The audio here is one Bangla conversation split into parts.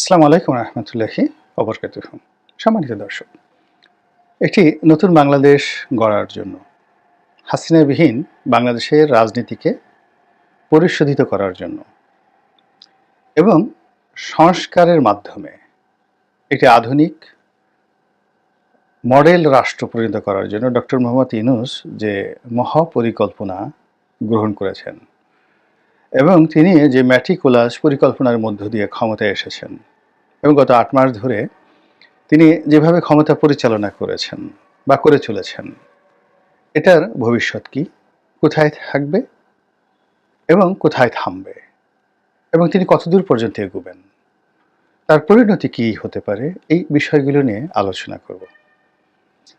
আসসালামু আলাইকুম রহমতুল্লাহি অবরকাত সম্মানিত দর্শক, একটি নতুন বাংলাদেশ গড়ার জন্য হাসিনাবিহীন বাংলাদেশের রাজনীতিকে পরিশোধিত করার জন্য এবং সংস্কারের মাধ্যমে একটি আধুনিক মডেল রাষ্ট্র পরিণত করার জন্য ডক্টর মোহাম্মদ ইনুস যে মহাপরিকল্পনা গ্রহণ করেছেন এবং তিনি যে ম্যাটিকুলাস পরিকল্পনার মধ্য দিয়ে ক্ষমতায় এসেছেন এবং গত আট মাস ধরে তিনি যেভাবে ক্ষমতা পরিচালনা করেছেন বা করে চলেছেন, এটার ভবিষ্যৎ কি? কোথায় থাকবে? এবং কোথায় থামবে? এবং তিনি কতদূর পর্যন্ত এগুবেন? তার পরিণতি কি হতে পারে? এই বিষয়গুলো নিয়ে আলোচনা করব।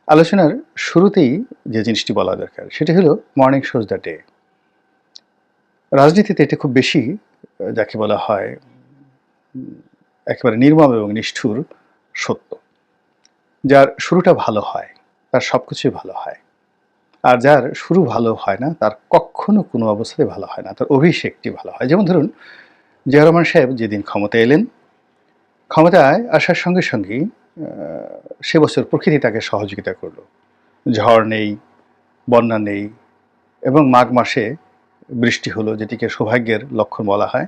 আলোচনার শুরুতেই যে জিনিসটি বলা দরকার, সেটি হলো মর্নিং শোজ দ্য ডে রাজনীতিতে এটা খুব বেশি, যাকে বলা হয় একেবারে নির্মম এবং নিষ্ঠুর সত্য। যার শুরুটা ভালো হয়, তার সব কিছুই ভালো হয়। আর যার শুরু ভালো হয় না, তার কখনো কোনো অবস্থায় ভালো হয় না, তার অভিষেকটি ভালো হয়। যেমন ধরুন জিয়া সাহেব যেদিন ক্ষমতায় এলেন, ক্ষমতায় আসার সঙ্গে সঙ্গেই সে বছর প্রকৃতি তাকে সহযোগিতা করল। ঝড় নেই, বন্যা নেই এবং মাঘ মাসে বৃষ্টি হলো, যেটিকে সৌভাগ্যের লক্ষণ বলা হয়।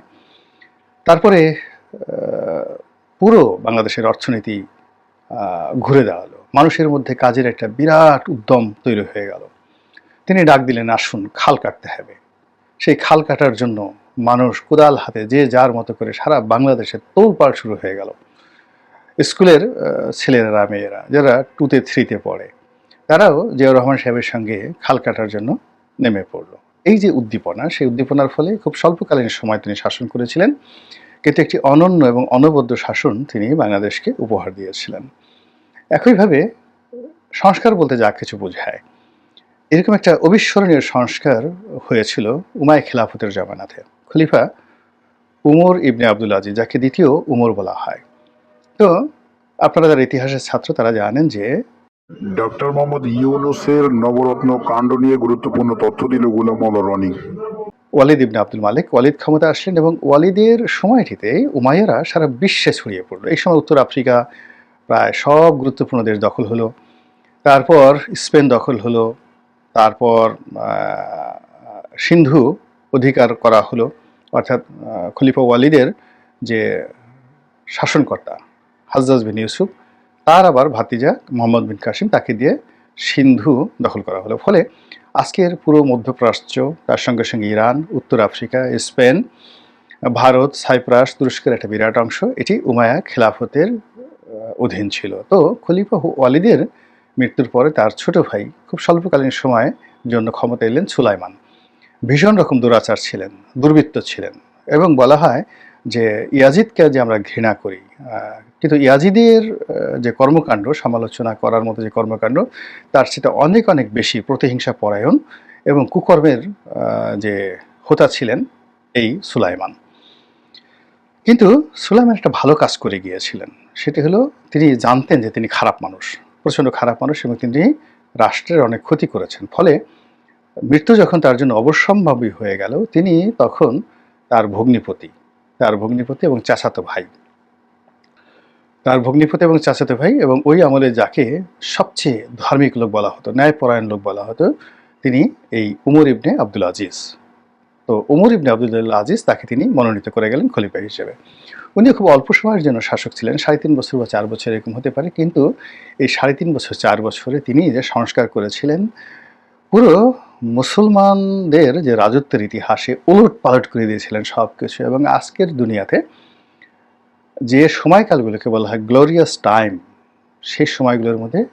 তারপরে পুরো বাংলাদেশের অর্থনীতি ঘুরে দাঁড়াল। মানুষের মধ্যে কাজের একটা বিরাট উদ্যম তৈরি হয়ে গেল। তিনি ডাক দিলেন, আসুন, খাল কাটতে হবে। সেই খাল কাটার জন্য মানুষ কোদাল হাতে যে যার মতো করে সারা বাংলাদেশে তোলপাড় শুরু হয়ে গেল। স্কুলের ছেলেরা, মেয়েরা, যারা টুতে, থ্রিতে পড়ে, তারাও জিয়াউর রহমান সাহেবের সঙ্গে খাল কাটার জন্য নেমে পড়ল। এই যে উদ্দীপনা, সেই উদ্দীপনার ফলে খুব স্বল্পকালীন সময় তিনি শাসন করেছিলেন। কিন্তু একটি অনন্য এবং অনবদ্য শাসন তিনি বাংলাদেশকে উপহার দিয়েছিলেন। একইভাবে সংস্কার বলতে যা কিছু বোঝায়, এরকম একটা অবিস্মরণীয় সংস্কার হয়েছিল উমায় খেলাফতের জামানাতে। খলিফা উমর ইবনে আবদুল আজিজ, যাকে দ্বিতীয় উমর বলা হয়। তো আপনারা যারা ইতিহাসের ছাত্র, তারা জানেন যে ডক্টর মোহাম্মদ ইউনুসের নবরত্ন কাণ্ড নিয়ে গুরুত্বপূর্ণ তথ্য দিল গোলাম রনি। ওয়ালিদ ইবনে আব্দুল মালিক ওয়ালিদ ক্ষমতা আসলেন এবং ওয়ালিদের সময়টিতে উমাইয়ারা সারা বিশ্বে ছড়িয়ে পড়ল। এই সময় উত্তর আফ্রিকা প্রায় সব গুরুত্বপূর্ণ দেশ দখল হলো। তারপর স্পেন দখল হলো। তারপর সিন্ধু অধিকার করা হলো। অর্থাৎ খলিফা ওয়ালিদের যে শাসনকর্তা হাজরাজ বিন ইউসুফ, তার আবার ভাতিজা মোহাম্মদ বিন কাসিম তাকে দিয়ে সিন্ধু দখল করা হলো। ফলে আজকের পুরো মধ্যপ্রাচ্য, তার সঙ্গে সঙ্গে ইরান, উত্তর আফ্রিকা, স্পেন, ভারত, সাইপ্রাস, তুরস্কের একটা বিরাট অংশ, এটি উমায়া খেলাফতের অধীন ছিল। তো খলিফা ওয়ালিদের মৃত্যুর পরে তার ছোট ভাই খুব স্বল্পকালীন সময়ের জন্য ক্ষমতা এলেন সুলাইমান। ভীষণ রকম দুরাচার ছিলেন, দুর্বৃত্ত ছিলেন এবং বলা হয় যে ইয়াজিদকে যে আমরা ঘৃণা করি কিন্তু ইয়াজিদের যে কর্মকাণ্ড, সমালোচনা করার মতো যে কর্মকাণ্ড, তার সেটা অনেক অনেক বেশি প্রতিহিংসা পরায়ণ এবং কুকর্মের যে হোতা ছিলেন এই সুলাইমান। কিন্তু সুলাইমান একটা ভালো কাজ করে গিয়েছিলেন। সেটি হলো তিনি জানতেন যে তিনি খারাপ মানুষ, প্রচণ্ড খারাপ মানুষ এবং তিনি রাষ্ট্রের অনেক ক্ষতি করেছেন। ফলে মৃত্যু যখন তার জন্য অবশ্যম্ভাবী হয়ে গেল, তিনি তখন তার ভগ্নিপতি তার ভগ্নিপতি এবং চাচাতো ভাই তার ভগ্নিপতি এবং চাচাতো ভাই এবং ওই আমলে যাকে সবচেয়ে ধার্মিক লোক বলা হতো, ন্যায়পরায়ণ লোক বলা হতো, তিনি এই উমর ইবনে আব্দুল আজিজ। তো উমর ইবনে আব্দুল্লাহ আজিজ তাকে তিনি মনোনীত করে গেলেন খলিফা হিসেবে। উনি খুব অল্প সময়ের জন্য শাসক ছিলেন, সাড়ে তিন বছর বা চার বছর এরকম হতে পারে, কিন্তু এই সাড়ে তিন বছর, চার বছরে তিনি যে সংস্কার করেছিলেন, পুরো মুসলমানদের যে রাজত্বের ইতিহাসে উলট পালট করে দিয়েছিলেন সব কিছু এবং আজকের দুনিয়াতে যে সময়কালগুলোকে বলা হয় গ্লোরিয়াস টাইম সেই সময়গুলোর মধ্যে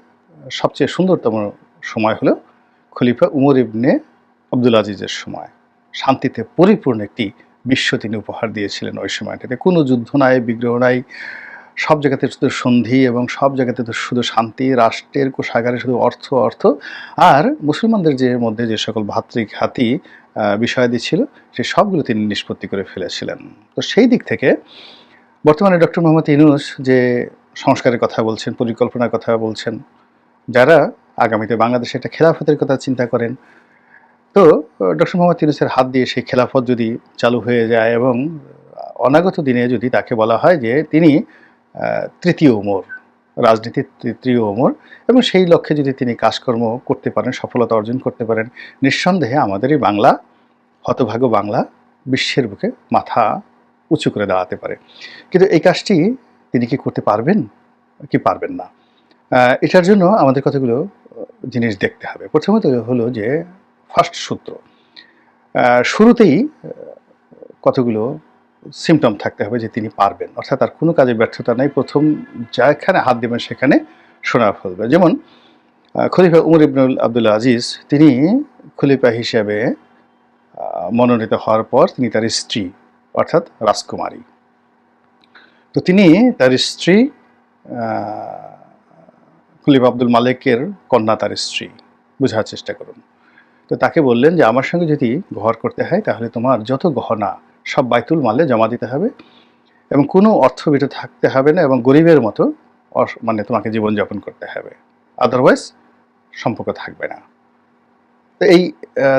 সবচেয়ে সুন্দরতম সময় হলো খলিফা উমর ইবনে আব্দুল আজিজের সময়। শান্তিতে পরিপূর্ণ একটি বিশ্ব তিনি উপহার দিয়েছিলেন ওই সময়টাতে। কোনো যুদ্ধ নাই বিগ্রহ নাই সব জায়গাতে শুধু সন্ধি এবং সব জায়গাতে তো শুধু শান্তি রাষ্ট্রের কোষাগারে শুধু অর্থ অর্থ। আর মুসলমানদের যে মধ্যে যে সকল ভাতৃঘাতী আহ, বিষয়াদি ছিল সে সবগুলো তিনি নিষ্পত্তি করে ফেলেছিলেন। তো সেই দিক থেকে বর্তমানে ডক্টর মোহাম্মদ ইনুস যে সংস্কারের কথা বলছেন, পরিকল্পনার কথা বলছেন, যারা আগামীতে বাংলাদেশে একটা খেলাফতের কথা চিন্তা করেন, তো, ডক্টর মোহাম্মদ ইউনুসের হাত দিয়ে সেই খেলাফত যদি চালু হয়ে যায় এবং অনাগত দিনে যদি তাকে বলা হয় যে তিনি তৃতীয় ওমর, রাজনীতির তৃতীয় ওমর এবং সেই লক্ষ্যে যদি তিনি কাজকর্ম করতে পারেন, সফলতা অর্জন করতে পারেন, নিঃসন্দেহে আমাদের এই বাংলা, হতভাগ্য বাংলা বিশ্বের বুকে মাথা উঁচু করে দাঁড়াতে পারে। কিন্তু এই কাজটি তিনি কি করতে পারবেন? কি পারবেন না। এটার জন্য আমাদের কতগুলো জিনিস দেখতে হবে। প্রথমত হলো যে ফার্স্ট সূত্র। শুরুতেই কতগুলো সিমটম থাকতে হবে যে তিনি পারবেন। অর্থাৎ তার কোনো কাজে ব্যর্থতা নাই। প্রথম যেখানে হাত দেবেন সেখানে সোনা ফলবে। যেমন খলিফা উমর ইবনুল আবদুল্লা আজিজ, তিনি খলিফা হিসেবে মনোনীত হওয়ার পর তিনি তার স্ত্রী অর্থাৎ রাজকুমারী। তো তিনি তার স্ত্রী খলিফা আব্দুল মালিকের কন্যা তার স্ত্রী, বোঝার চেষ্টা করুন। তো তাকে বললেন যে, আমার সঙ্গে যদি ঘর করতে হয়, তাহলে তোমার যত গহনা, সব বাইতুল মালে জমা দিতে হবে এবং কোনো অর্থ অর্থবিত থাকতে হবে না এবং গরিবের মতো মানে তোমাকে জীবনযাপন করতে হবে। আদারওয়াইজ সম্পর্ক থাকবে না। তো এই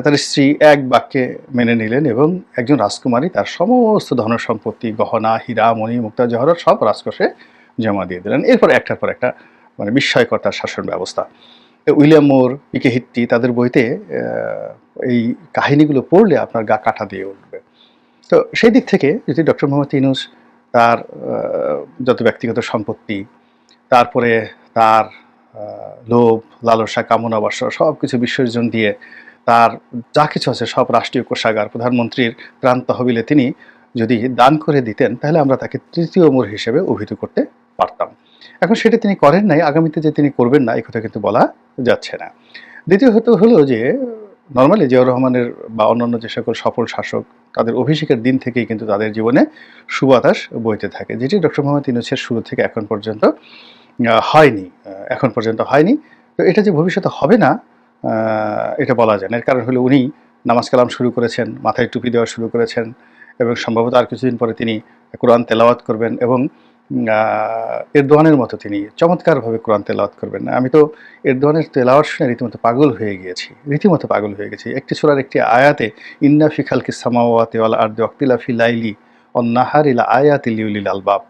তার স্ত্রী এক বাক্যে মেনে নিলেন এবং একজন রাজকুমারী তার সমস্ত ধন সম্পত্তি, গহনা, হীরা, মণি, মুক্তা, জহরত সব রাজকোষে জমা দিয়ে দিলেন। এরপর একটার পর একটা মানে বিস্ময়কর তার শাসন ব্যবস্থা। উইলিয়াম মোর, পিকে হিট্টি তাদের বইতে এই কাহিনীগুলো পড়লে আপনার গা কাটা দিয়ে উঠবে। তো সেই দিক থেকে যদি ডক্টর মোহাম্মদ ইনুস তার যত ব্যক্তিগত সম্পত্তি, তারপরে তার লোভ, লালসা, কামনা বাসা সব কিছু বিসর্জন দিয়ে তার যা কিছু আছে সব রাষ্ট্রীয় কোষাগার, প্রধানমন্ত্রীর ত্রাণ তহবিলে তিনি যদি দান করে দিতেন, তাহলে আমরা তাকে তৃতীয় মোর হিসেবে অভিহিত করতে পারতাম। এখন সেটা তিনি করেন নাই, আগামীতে যে তিনি করবেন না এই কথা কিন্তু বলা যাচ্ছে না। দ্বিতীয়ত হলো যে নর্মালি জিয়াউর রহমানের বা অন্যান্য যে সকল সফল শাসক, তাদের অভিষেকের দিন থেকেই কিন্তু তাদের জীবনে সুবাতাস বইতে থাকে। যেটি ডক্টর মোহাম্মদ ইউনুসের শুরু থেকে এখন পর্যন্ত হয়নি এখন পর্যন্ত হয়নি। তো এটা যে ভবিষ্যতে হবে না এটা বলা যায় না। এর কারণ হলো উনি নামাজ কালাম শুরু করেছেন, মাথায় টুপি দেওয়া শুরু করেছেন এবং সম্ভবত আর কিছুদিন পরে তিনি কোরআন তেলাওয়াত করবেন এবং এরদোয়ানের মতো তিনি চমৎকারভাবে কোরআন তেলাওয়াত করবেন। আমি তো এরদোয়ানের তেলাওয়াত শুনে রীতিমতো পাগল হয়ে গিয়েছি, রীতিমতো পাগল হয়ে গেছি। একটি সূরার একটি আয়াতে, ইন্না ফি খালকি সামাওয়াতি ওয়াল আরদি ওয়াক্তিলা ফি লাইলি ওয়ান নাহার ইলা আয়াতি লিউলিল আলবাব।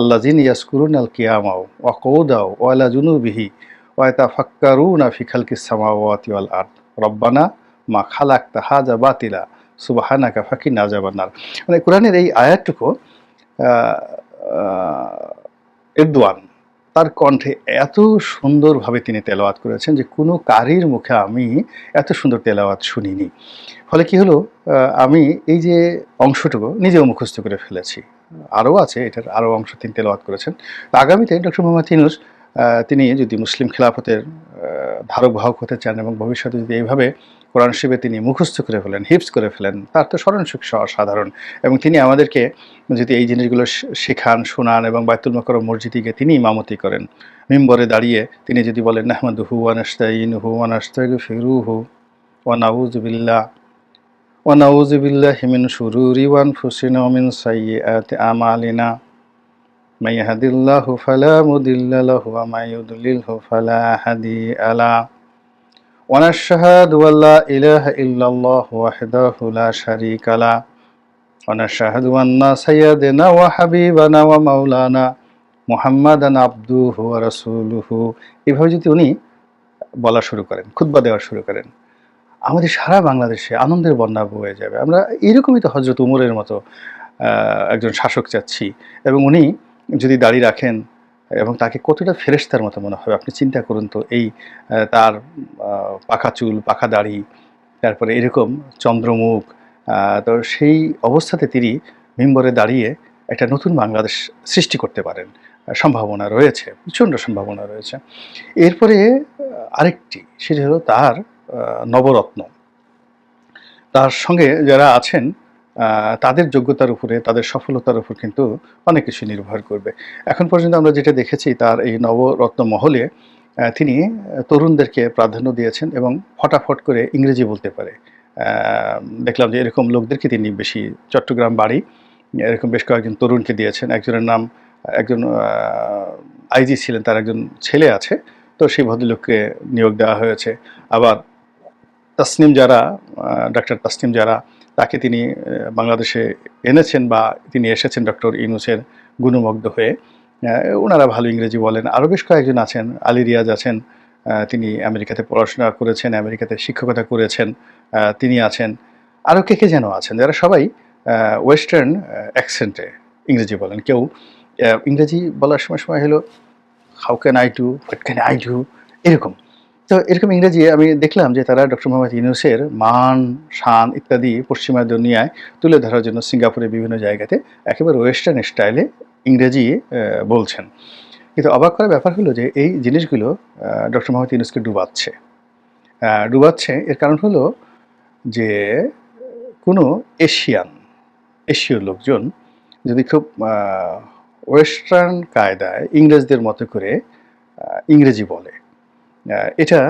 আল্লাযিন ইয়াসকুরুন আল কিয়ামাও ওয়া কৌদাও ওয়া আলা জুনুবিহি ওয়া ইয়াতাফাক্কারুনা ফি খালকিস সামাওয়াতি ওয়াল আরদ রব্বানা মা খালাকতা হাজা বাতিলা সুবহানাকা ফাকিনা আযাবান্নার মানে কোরআনের এই আয়াতটুকু আহ, তার কণ্ঠে এত সুন্দরভাবে তিনি তেলাওয়াত করেছেন যে কোনো কারির মুখে আমি এত সুন্দর তেলাওয়াত শুনিনি। ফলে কি হলো? আমি এই যে অংশটুকু নিজেও মুখস্থ করে ফেলেছি। আরও আছে, এটার আরও অংশ তিনি তেলাওয়াত করেছেন। আগামীতে ডক্টর মোহাম্মদ ইনুস তিনি যদি মুসলিম খেলাফতের ধারক বাহক হতে চান এবং ভবিষ্যতে যদি এইভাবে কোরআন শিবে তিনি মুখস্থ করে ফেলেন হিপস করে ফেলেন, তার তো স্মরণসুখ সাধারণ। এবং তিনি আমাদেরকে যদি এই জিনিসগুলো শেখান, শোনান এবং বাইতুল মকরম মসজিদিকে তিনি ইমামতি করেন। মিম্বরে দাঁড়িয়ে তিনি যদি বলেন নাহমাদ হু ওয়ানাস্তাইন হু ওয়ানাস্তাইগ ফিরু হু ওয়ানাউজবিল্লা ونعوذ بالله من شرور وانفسنا ومن سيئات أعمالنا من يهد الله فلا مضل له ومن يضلله فلا هادي له ونشهد أن لا إله إلا الله وحده لا شريك له ونشهد أن سيدنا وحبيبنا ومولانا মুহাম্মাদান আব্দুহ ওয়া রাসূলুহু এভাবে যদি উনি বলা শুরু করেন খুতবা দেওয়া শুরু করেন আমাদের সারা বাংলাদেশে আনন্দের বন্যা বয়ে যাবে। আমরা এরকমই তো হজরত উমরের মতো একজন শাসক চাচ্ছি এবং উনি যদি দাড়ি রাখেন এবং তাকে কতটা ফেরেশতার মতো মনে হবে, আপনি চিন্তা করুন তো, এই তার পাকা চুল পাকা দাড়ি, তারপরে এরকম চন্দ্রমুখ তো সেই অবস্থাতে তিনি মিম্বরে দাঁড়িয়ে একটা নতুন বাংলাদেশ সৃষ্টি করতে পারেন। সম্ভাবনা রয়েছে, প্রচণ্ড সম্ভাবনা রয়েছে। এরপরে আরেকটি, সেটি হলো তার নবরত্ন। তার সঙ্গে যারা আছেন তাদের যোগ্যতার উপরে, তাদের সফলতার উপর কিন্তু অনেক কিছু নির্ভর করবে। এখন পর্যন্ত আমরা যেটা দেখেছি, তার এই নবরত্ন মহলে তিনি তরুণদেরকে প্রাধান্য দিয়েছেন এবং ফটাফট করে ইংরেজি বলতে পারে। দেখলাম যে এরকম লোকদেরকে তিনি বেশি চট্টগ্রাম বাড়ি, এরকম বেশ কয়েকজন তরুণকে দিয়েছেন। একজনের নাম, একজন আইজি ছিলেন, তার একজন ছেলে আছে, তো সেই ভদ্রলোককে নিয়োগ দেওয়া হয়েছে। আবার তাসনিম যারা ডাক্তার তাসনিম যারা, তাকে তিনি বাংলাদেশে এনেছেন বা তিনি এসেছেন ডক্টর ইউনুসের গুণমগ্ধ হয়ে। ওনারা ভালো ইংরেজি বলেন। আরও বেশ কয়েকজন আছেন। আলী রিয়াজ আছেন। তিনি আমেরিকাতে পড়াশোনা করেছেন, আমেরিকাতে শিক্ষকতা করেছেন তিনি আছেন। আরও কে কে যেন আছেন? যারা সবাই ওয়েস্টার্ন অ্যাকসেন্টে ইংরেজি বলেন। কেউ ইংরেজি বলার সময় সময় হলো, how can I do? What can I do? এরকম। তো এরকম ইংরেজি আমি দেখলাম যে তারা ডক্টর মোহাম্মদ ইউনুসের মান, শান ইত্যাদি পশ্চিমা দুনিয়ায় তুলে ধরার জন্য সিঙ্গাপুরের বিভিন্ন জায়গাতে একেবারে ওয়েস্টার্ন স্টাইলে ইংরেজি বলছেন। কিন্তু অবাক করার ব্যাপার হলো যে এই জিনিসগুলো ডক্টর মোহাম্মদ ইউনুসকে ডুবাচ্ছে। ডুবাচ্ছে এর কারণ হলো যে কোনো এশিয়ান, এশীয় লোকজন যদি খুব ওয়েস্টার্ন কায়দায় ইংরেজদের মতো করে ইংরেজি বলে এটা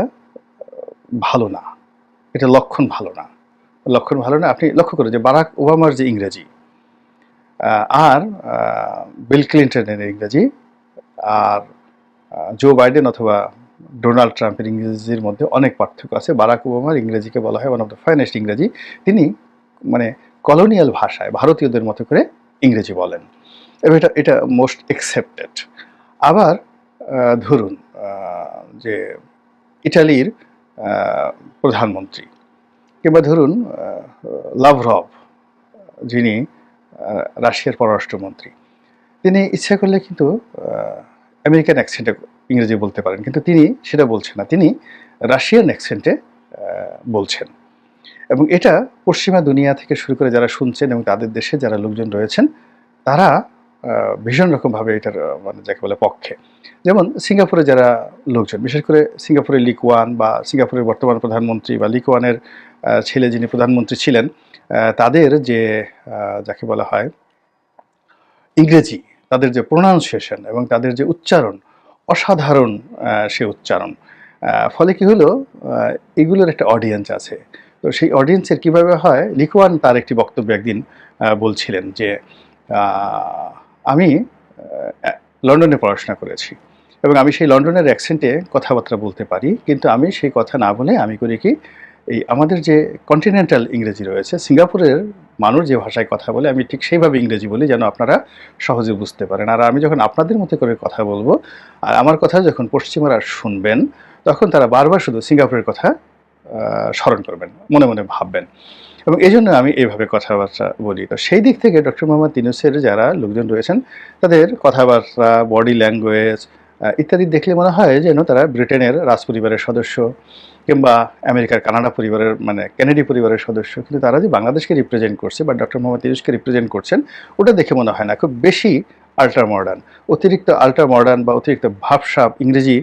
ভালো না। এটা লক্ষণ ভালো না। লক্ষণ ভালো না, আপনি লক্ষ্য করুন যে বারাক ওবামার যে ইংরেজি আর বিল ক্লিন্টনের ইংরেজি, আর জো বাইডেন অথবা ডোনাল্ড ট্রাম্পের ইংরেজির মধ্যে অনেক পার্থক্য আছে। বারাক ওবামার ইংরেজিকে বলা হয় ওয়ান অফ দ্য ফাইনেস্ট ইংরেজি। তিনি মানে কলোনিয়াল ভাষায় ভারতীয়দের মতো করে ইংরেজি বলেন। এবং এটা এটা মোস্ট অ্যাকসেপ্টেড আবার ধরুন যে ইটালির প্রধানমন্ত্রী। কিংবা ধরুন লাভরভ যিনি রাশিয়ার পররাষ্ট্রমন্ত্রী। তিনি ইচ্ছা করলে কিন্তু আমেরিকান অ্যাকসেন্টে ইংরেজি বলতে পারেন, কিন্তু তিনি সেটা বলছেন না। তিনি রাশিয়ান অ্যাকসেন্টে বলছেন। এবং এটা পশ্চিমা দুনিয়া থেকে শুরু করে যারা শুনছেন এবং তাদের দেশে যারা লোকজন রয়েছেন, তারা ভীষণ রকমভাবে এটার মানে যাকে বলে পক্ষে। যেমন সিঙ্গাপুরে যারা লোকজন, বিশেষ করে সিঙ্গাপুরের লিকুয়ান বা সিঙ্গাপুরের বর্তমান প্রধানমন্ত্রী বা লিকুয়ানের ছেলে যিনি প্রধানমন্ত্রী ছিলেন তাদের যে যাকে বলা হয় ইংরেজি, তাদের যে প্রোনাউন্সিয়েশন এবং তাদের যে উচ্চারণ, অসাধারণ সে উচ্চারণ। ফলে কি হলো এগুলোর একটা অডিয়েন্স আছে। তো সেই অডিয়েন্সের কীভাবে হয়, লিকুয়ান তার একটি বক্তব্য একদিন বলছিলেন যে আমি লন্ডনে পড়াশোনা করেছি। এবং আমি সেই লন্ডনের অ্যাকসেন্টে কথাবার্তা বলতে পারি, কিন্তু আমি সেই কথা না বলে আমি করি কি, এই আমাদের যে কন্টিনেন্টাল ইংরেজি রয়েছে, সিঙ্গাপুরের মানুষ যে ভাষায় কথা বলে, আমি ঠিক সেইভাবে ইংরেজি বলি যেন আপনারা সহজে বুঝতে পারেন। আর আমি যখন আপনাদের মতো করে কথা বলব, আর আমার কথা যখন পশ্চিমারা শুনবেন, তখন তারা বারবার শুধু সিঙ্গাপুরের কথা স্মরণ করবেন, মনে মনে ভাববেন। এবং এই জন্য আমি এইভাবে কথাবার্তা বলি। তো সেই দিক থেকে ডক্টর মোহাম্মদ তিনুসের যারা লোকজন রয়েছেন, তাদের কথাবার্তা, বডি ল্যাঙ্গুয়েজ ইত্যাদি দেখলে মনে হয় যেন তারা ব্রিটেনের রাজ পরিবারের সদস্য কিংবা আমেরিকার কানাডা পরিবারের মানে কেনেডি পরিবারের সদস্য। কিন্তু তারা যে বাংলাদেশকে রিপ্রেজেন্ট করছে বা ডক্টর মোহাম্মদ তিনুসকে রিপ্রেজেন্ট করছেন, ওটা দেখে মনে হয় না। খুব বেশি আল্ট্রা মডার্ন অতিরিক্ত আল্ট্রা মডার্ন বা অতিরিক্ত ভাবসাপ ইংরেজি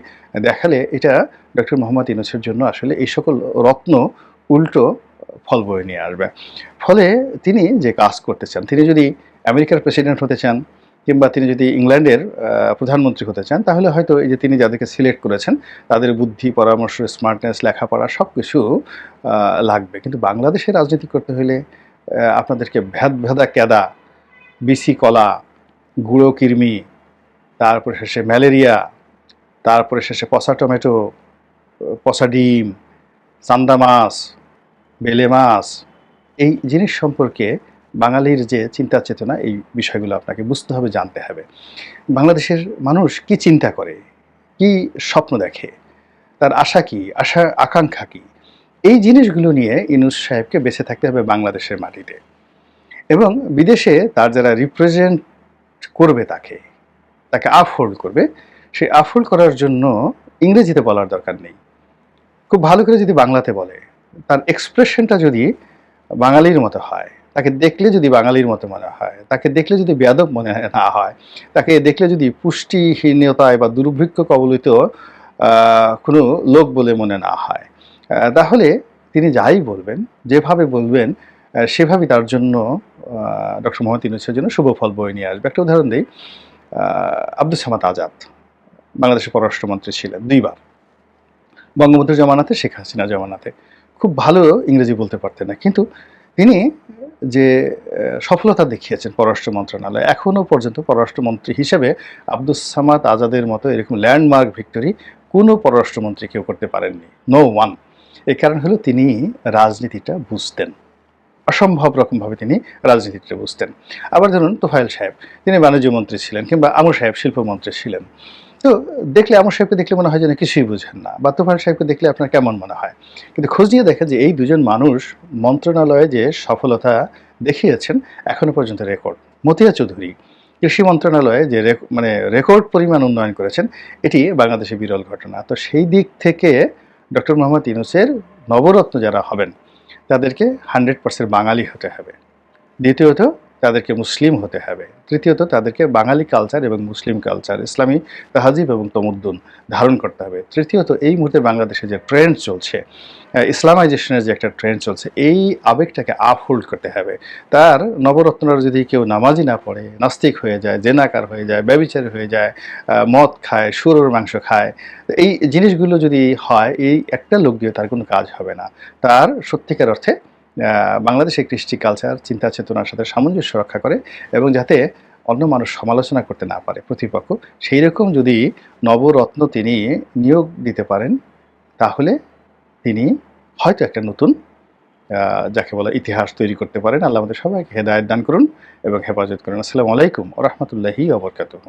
দেখালে এটা ডক্টর মোহাম্মদ ইউনুসের জন্য আসলে এই সকল রত্ন উল্টো ফল বয়ে নিয়ে আসবে। ফলে তিনি যে কাজ করতে চান, তিনি যদি আমেরিকার প্রেসিডেন্ট হতে চান কিংবা তিনি যদি ইংল্যান্ডের প্রধানমন্ত্রী হতে চান, তাহলে হয়তো এই যে তিনি যাদেরকে সিলেক্ট করেছেন, তাদের বুদ্ধি, পরামর্শ স্মার্টনেস লেখাপড়া সব কিছু লাগবে। কিন্তু বাংলাদেশে রাজনীতি করতে হলে আপনাদেরকে ভেদ ভেদা কেদা বিসি কলা, গুঁড়ো কিরমি তারপরে শেষে ম্যালেরিয়া, তারপরে শেষে পচা টমেটো, পচা ডিম, চান্দা মাছ বেলে মাছ। এই জিনিস সম্পর্কে বাঙালির যে চিন্তা চেতনা, এই বিষয়গুলো আপনাকে বুঝতে হবে, জানতে হবে। বাংলাদেশের মানুষ কি চিন্তা করে? কি স্বপ্ন দেখে? তার আশা কি? আশা, আকাঙ্ক্ষা কি? এই জিনিসগুলো নিয়ে ইনুস সাহেবকে বেঁচে থাকতে হবে বাংলাদেশের মাটিতে। এবং বিদেশে তার যারা রিপ্রেজেন্ট করবে তাকে তাকে আফহোল্ড করবে, সেই আফহোল্ড করার জন্য ইংরেজিতে বলার দরকার নেই। খুব ভালো করে যদি বাংলাতে বলে তার এক্সপ্রেশনটা যদি বাঙালির মতো হয়, তাকে দেখলে যদি বাঙালির মতো মনে হয়, তাকে দেখলে যদি বেয়াদব মনে না হয়, তাকে দেখলে যদি পুষ্টিহীনতায় বা দুর্ভিক্ষ কবলিত কোনো লোক বলে মনে না হয় তাহলে তিনি যাই বলবেন, যেভাবে বলবেন সেভাবেই তার জন্য ডক্টর মোহাম্মদ ইউনুসের জন্য শুভ ফল বয়ে নিয়ে আসবে। একটা উদাহরণ দিই আব্দুল সামাদ আজাদ, বাংলাদেশের পররাষ্ট্রমন্ত্রী ছিলেন দুইবার, বঙ্গবন্ধুর জমানাতে, শেখ হাসিনা জমানাতে। খুব ভালো ইংরেজি বলতে পারতেন না। কিন্তু তিনি যে সফলতা দেখিয়েছেন পররাষ্ট্র মন্ত্রণালয় এখনও পর্যন্ত পররাষ্ট্রমন্ত্রী হিসেবে আব্দুস সামাদ আজাদের মতো এরকম ল্যান্ডমার্ক ভিক্টরি কোনো পররাষ্ট্রমন্ত্রী কেউ করতে পারেননি। No one. এই কারণ হলো তিনি রাজনীতিটা বুঝতেন। অসম্ভব রকমভাবে তিনি রাজনীতিটা বুঝতেন। আবার ধরুন তোফায়েল সাহেব, তিনি বাণিজ্য মন্ত্রী ছিলেন কিংবা আমর সাহেব শিল্পমন্ত্রী ছিলেন। তো দেখলে আমার সাহেবকে দেখলে মনে হয় যেন কিছুই বুঝেন না। বা তোফায়েল সাহেবকে দেখলে আপনার কেমন মনে হয়? কিন্তু খোঁজ নিয়ে দেখেন যে এই দুজন মানুষ মন্ত্রণালয়ে যে সফলতা দেখিয়েছেন, এখনও পর্যন্ত রেকর্ড। মতিয়া চৌধুরী কৃষি মন্ত্রণালয়ে যে মানে রেকর্ড পরিমাণ উন্নয়ন করেছেন, এটি বাংলাদেশে বিরল ঘটনা। তো সেই দিক থেকে ডক্টর মোহাম্মদ ইউনুসের নবরত্ন যারা হবেন, তাদেরকে হান্ড্রেড পার্সেন্ট বাঙালি হতে হবে। দ্বিতীয়ত তাদেরকে মুসলিম হতে হবে। তৃতীয়ত, তাদেরকে বাঙালি কালচার এবং মুসলিম কালচার ইসলামী তাহাজিব এবং তমুদ্দুন ধারণ করতে হবে। তৃতীয়ত, এই মুহূর্তে বাংলাদেশে যে ট্রেন্ড চলছে ইসলামাইজেশনের যে একটা ট্রেন্ড চলছে, এই আবেগটাকে আপহোল্ড করতে হবে। তার নবরত্নরা যদি কেউ নামাজি না পড়ে, নাস্তিক হয়ে যায়, জেনাকার হয়ে যায়, ব্যবিচার হয়ে যায় মদ খায়, সুরোর মাংস খায়, এই জিনিসগুলো যদি হয়, এই একটা লোক দিয়ে তার কোনো কাজ হবে না। তার সত্যিকার অর্থে আহ, বাংলাদেশের কৃষ্টি কালচার চিন্তা চেতনার সাথে সামঞ্জস্য রক্ষা করে এবং যাতে অন্য মানুষ সমালোচনা করতে না পারে প্রতিপক্ষ। সেই রকম যদি নবরত্ন তিনি নিয়োগ দিতে পারেন তাহলে তিনি হয়তো একটা নতুন যাকে বলা ইতিহাস তৈরি করতে পারেন। আল্লাহ আমাদের সবাইকে হেদায়ত দান করুন এবং হেফাজত করুন। আসসালামু আলাইকুম রহমতুল্লাহি অবরকাতুহ